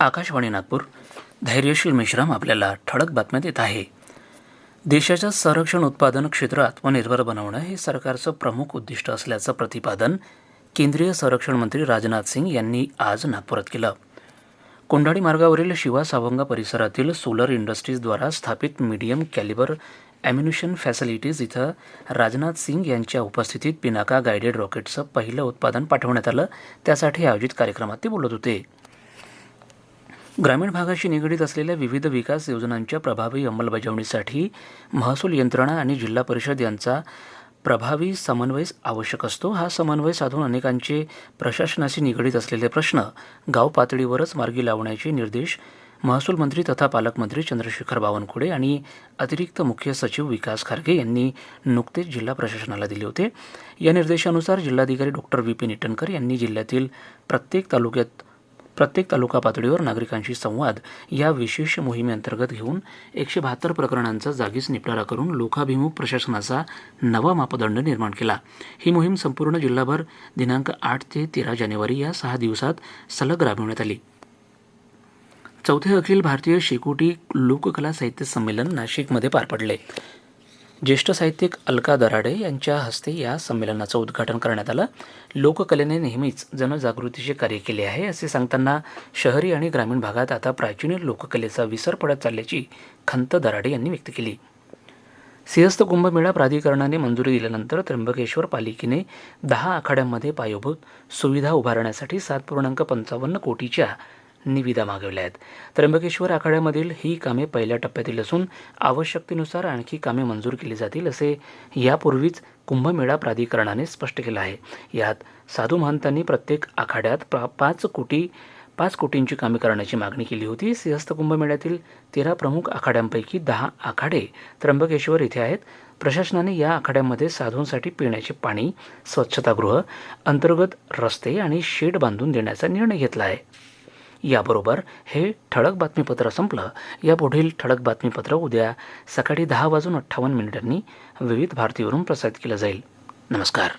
आकाशवाणी नागपूर. धैर्यशील मेश्राम आपल्याला ठळक बातम्या देत आहे. देशाच्या संरक्षण उत्पादन क्षेत्र आत्मनिर्भर बनवणं हे सरकारचं प्रमुख उद्दिष्ट असल्याचं प्रतिपादन केंद्रीय संरक्षण मंत्री राजनाथ सिंग यांनी आज नागपुरात केलं. कोंडाळी मार्गावरील शिवा सावंगा परिसरातील सोलर इंडस्ट्रीजद्वारा स्थापित मीडियम कॅलिबर ॲम्युनिशन फॅसिलिटीज इथं राजनाथ सिंग यांच्या उपस्थितीत पिनाका गायडेड रॉकेटचं पहिलं उत्पादन पाठवण्यात आलं. त्यासाठी आयोजित कार्यक्रमात ते बोलत होते. ग्रामीण भागाशी निगडीत असलेल्या विविध विकास योजनांच्या प्रभावी अंमलबजावणीसाठी महसूल यंत्रणा आणि जिल्हा परिषद यांचा प्रभावी समन्वय आवश्यक असतो. हा समन्वय साधून अनेकांचे प्रशासनाशी निगडीत असलेले प्रश्न गाव पातळीवरच मार्गी लावण्याचे निर्देश महसूल मंत्री तथा पालकमंत्री चंद्रशेखर बावनकुळे आणि अतिरिक्त मुख्य सचिव विकास खारगे यांनी नुकतेच जिल्हा प्रशासनाला दिले होते. या निर्देशानुसार जिल्हाधिकारी डॉक्टर व्ही पी निटनकर यांनी जिल्ह्यातील प्रत्येक तालुक्यात प्रत्येक तालुका पातळीवर नागरिकांशी संवाद या विशेष मोहिमेअंतर्गत घेऊन एकशे बहात्तर प्रकरणांचा जागीच निपटारा करून लोकाभिमुख प्रशासनाचा नवा मापदंड निर्माण केला. ही मोहीम संपूर्ण जिल्हाभर दिनांक आठ ते तेरा जानेवारी या सहा दिवसात सलग राबविण्यात आली. चौथे अखिल भारतीय शेकोटी लोककला साहित्य संमेलन नाशिकमध्ये पार पडले. ज्येष्ठ साहित्यिक अलका दराडे यांच्या हस्ते या संमेलनाचं उद्घाटन करण्यात आलं. लोककलेने नेहमीच जनजागृतीचे कार्य केले आहे असे सांगताना शहरी आणि ग्रामीण भागात आता प्राचीन लोककलेचा विसर पडत चालल्याची खंत दराडे यांनी व्यक्त केली. सिंहस्थ कुंभमेळा प्राधिकरणाने मंजुरी दिल्यानंतर त्र्यंबकेश्वर पालिकेने दहा आखाड्यांमध्ये पायाभूत सुविधा उभारण्यासाठी सात पूर्णांक पंचावन्न कोटीच्या निविदा मागवल्या आहेत त्र्यंबकेश्वर आखाड्यामधील ही कामे पहिल्या टप्प्यातील असून आवश्यकतेनुसार आणखी कामे मंजूर केली जातील असे यापूर्वीच कुंभमेळा प्राधिकरणाने स्पष्ट केलं आहे. यात साधू महंतांनी प्रत्येक आखाड्यात पा पाच कोटी पाच कोटींची कामे करण्याची मागणी केली होती. सिंहस्थ कुंभमेळ्यातील तेरा प्रमुख आखाड्यांपैकी दहा आखाडे त्र्यंबकेश्वर इथे आहेत. प्रशासनाने या आखाड्यांमध्ये साधूंसाठी पिण्याचे पाणी स्वच्छतागृह अंतर्गत रस्ते आणि शेड बांधून देण्याचा निर्णय घेतला आहे. याबरोबर हे ठळक बातमीपत्र संपलं. यापुढील ठळक बातमीपत्र उद्या सकाळी दहा वाजून अठ्ठावन्न मिनिटांनी विविध भारतीवरून प्रसारित केलं जाईल. नमस्कार.